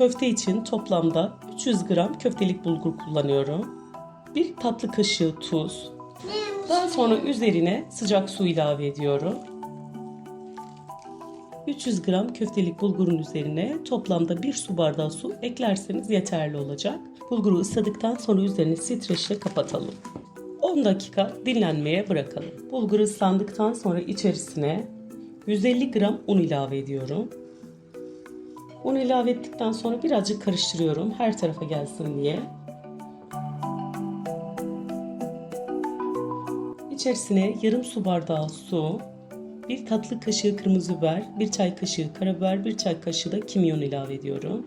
köfte için toplamda 300 gram köftelik bulgur kullanıyorum. Bir tatlı kaşığı tuz. Daha sonra üzerine sıcak su ilave ediyorum. 300 gram köftelik bulgurun üzerine toplamda 1 su bardağı su eklerseniz yeterli olacak. Bulguru ısladıktan sonra üzerini streçle kapatalım. 10 dakika dinlenmeye bırakalım. Bulgur ıslandıktan sonra içerisine 150 gram un ilave ediyorum. Un ilave ettikten sonra birazcık karıştırıyorum her tarafa gelsin diye. İçerisine yarım su bardağı su, bir tatlı kaşığı kırmızı biber, bir çay kaşığı karabiber, bir çay kaşığı da kimyon ilave ediyorum.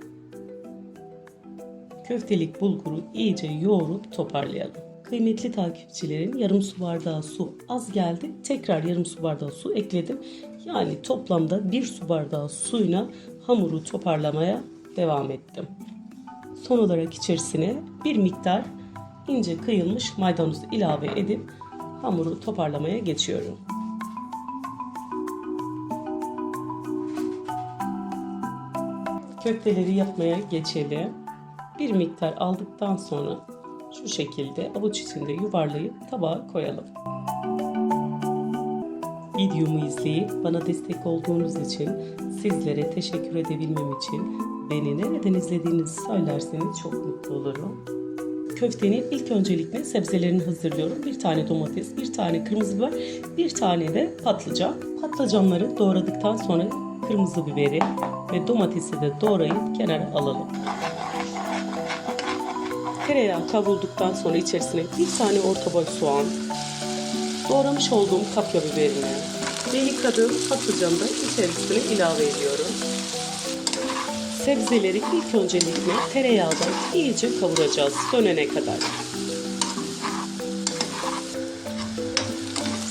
Köftelik bulguru iyice yoğurup toparlayalım. Kıymetli takipçilerin yarım su bardağı su az geldi. Tekrar yarım su bardağı su ekledim. Yani toplamda bir su bardağı suyla hamuru toparlamaya devam ettim. Son olarak içerisine bir miktar ince kıyılmış maydanoz ilave edip hamuru toparlamaya geçiyorum. Köfteleri yapmaya geçelim. Bir miktar aldıktan sonra şu şekilde avuç içinde yuvarlayıp tabağa koyalım. Videomu izleyip bana destek olduğunuz için sizlere teşekkür edebilmem için beni nereden izlediğinizi söylerseniz çok mutlu olurum. Köftenin ilk öncelikle sebzelerini hazırlıyorum. Bir tane domates, bir tane kırmızı biber, bir tane de patlıcan. Patlıcanları doğradıktan sonra kırmızı biberi ve domatesi de doğrayıp kenara alalım. Tereyağı kavrulduktan sonra içerisine bir tane orta boy soğan, doğramış olduğum kapya biberini ve yıkadığım patlıcanı da içerisine ilave ediyorum. Sebzeleri ilk öncelikle tereyağda iyice kavuracağız sönene kadar.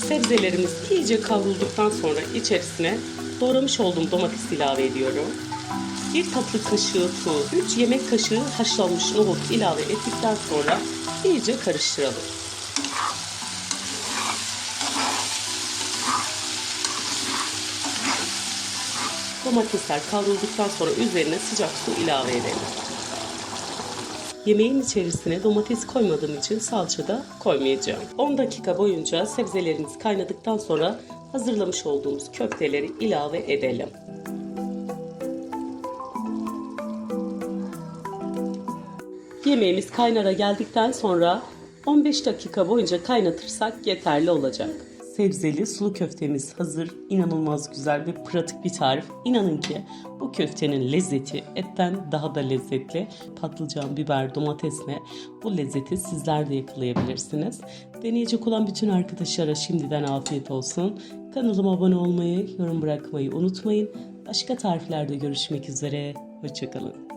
Sebzelerimiz iyice kavrulduktan sonra içerisine doğramış olduğum domates ilave ediyorum. Bir tatlı kaşığı tuz, 3 yemek kaşığı haşlanmış nohut ilave ettikten sonra iyice karıştıralım. Domatesler kavrulduktan sonra üzerine sıcak su ilave edelim. Yemeğin içerisine domates koymadığım için salça da koymayacağım. 10 dakika boyunca sebzelerimiz kaynadıktan sonra hazırlamış olduğumuz köfteleri ilave edelim. Yemeğimiz kaynara geldikten sonra 15 dakika boyunca kaynatırsak yeterli olacak. Sebzeli sulu köftemiz hazır. İnanılmaz güzel ve pratik bir tarif. İnanın ki bu köftenin lezzeti etten daha da lezzetli. Patlıcan, biber, domatesle bu lezzeti sizler de yakalayabilirsiniz. Deneyecek olan bütün arkadaşlara şimdiden afiyet olsun. Kanalıma abone olmayı, yorum bırakmayı unutmayın. Başka tariflerde görüşmek üzere. Hoşçakalın.